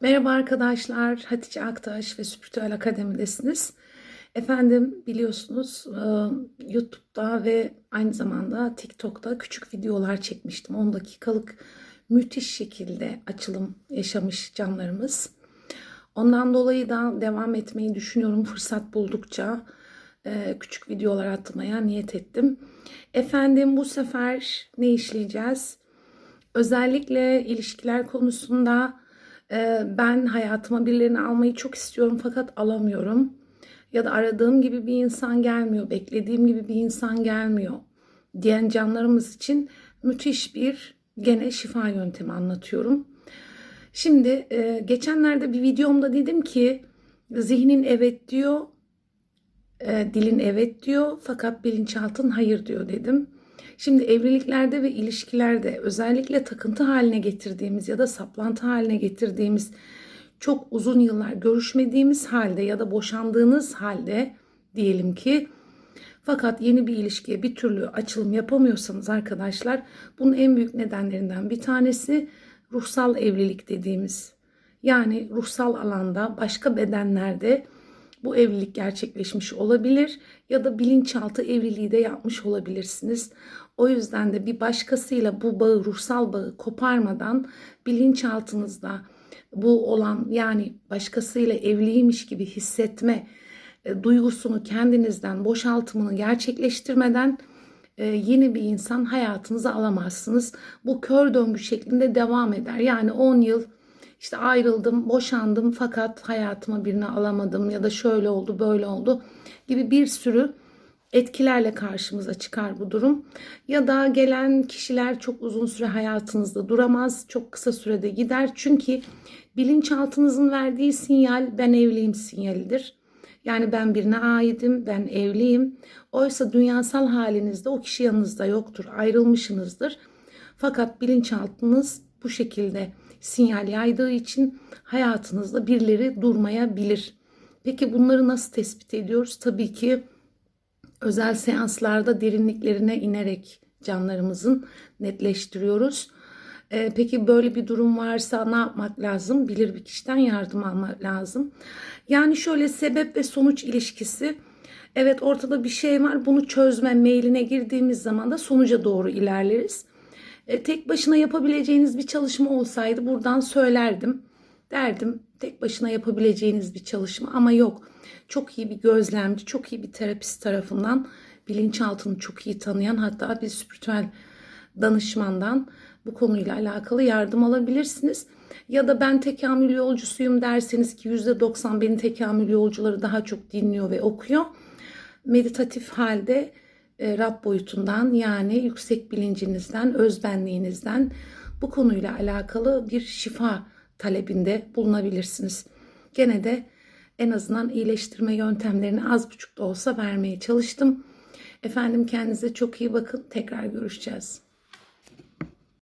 Merhaba arkadaşlar, Hatice Aktaş ve Spiritüel Akademi'desiniz. Efendim biliyorsunuz e, YouTube'da ve aynı zamanda TikTok'ta küçük videolar çekmiştim. 10 dakikalık müthiş şekilde açılım yaşamış canlarımız. Ondan dolayı da devam etmeyi düşünüyorum fırsat buldukça. e, Küçük videolar atmaya niyet ettim. Efendim bu sefer ne işleyeceğiz? Özellikle ilişkiler konusunda ee, ben hayatıma birilerini almayı çok istiyorum fakat alamıyorum. Ya da aradığım gibi bir insan gelmiyor, beklediğim gibi bir insan gelmiyor diyen canlarımız için müthiş bir gene şifa yöntemi anlatıyorum. Şimdi e, geçenlerde bir videomda dedim ki zihnin evet diyor, e, dilin evet diyor fakat bilinçaltın hayır diyor dedim. Şimdi evliliklerde ve ilişkilerde özellikle takıntı haline getirdiğimiz ya da saplantı haline getirdiğimiz çok uzun yıllar görüşmediğimiz halde ya da boşandığınız halde diyelim ki fakat yeni bir ilişkiye bir türlü açılım yapamıyorsanız arkadaşlar bunun en büyük nedenlerinden bir tanesi ruhsal evlilik dediğimiz. Yani ruhsal alanda başka bedenlerde bu evlilik gerçekleşmiş olabilir ya da bilinçaltı evliliği de yapmış olabilirsiniz. O yüzden de bir başkasıyla bu bağı, ruhsal bağı koparmadan bilinçaltınızda bu olan yani başkasıyla evliymiş gibi hissetme e, duygusunu kendinizden boşaltımını gerçekleştirmeden e, yeni bir insan hayatınıza alamazsınız. Bu kör döngü şeklinde devam eder. Yani 10 yıl işte ayrıldım, boşandım fakat hayatıma birini alamadım ya da şöyle oldu, böyle oldu gibi bir sürü etkilerle karşımıza çıkar bu durum. Ya da gelen kişiler çok uzun süre hayatınızda duramaz, çok kısa sürede gider. Çünkü bilinçaltınızın verdiği sinyal ben evliyim sinyalidir. Yani ben birine aidim, ben evliyim. Oysa dünyasal halinizde o kişi yanınızda yoktur, ayrılmışsınızdır. Fakat bilinçaltınız bu şekilde sinyal yaydığı için hayatınızda birileri durmayabilir. Peki bunları nasıl tespit ediyoruz? Tabii ki özel seanslarda derinliklerine inerek canlarımızın netleştiriyoruz. Ee, peki böyle bir durum varsa ne yapmak lazım? Bilir bir kişiden yardım almak lazım. Yani şöyle sebep ve sonuç ilişkisi. Evet ortada bir şey var. Bunu çözme meyline girdiğimiz zaman da sonuca doğru ilerleriz. E, tek başına yapabileceğiniz bir çalışma olsaydı buradan söylerdim. Derdim tek başına yapabileceğiniz bir çalışma ama yok. Çok iyi bir gözlemci, çok iyi bir terapist tarafından bilinçaltını çok iyi tanıyan hatta bir spiritüel danışmandan bu konuyla alakalı yardım alabilirsiniz. Ya da ben tekamül yolcusuyum derseniz ki %90 beni tekamül yolcuları daha çok dinliyor ve okuyor. Meditatif halde e, Rab boyutundan yani yüksek bilincinizden, özbenliğinizden bu konuyla alakalı bir şifa talebinde bulunabilirsiniz. Gene de en azından iyileştirme yöntemlerini az buçuk da olsa vermeye çalıştım. Efendim kendinize çok iyi bakın. Tekrar görüşeceğiz.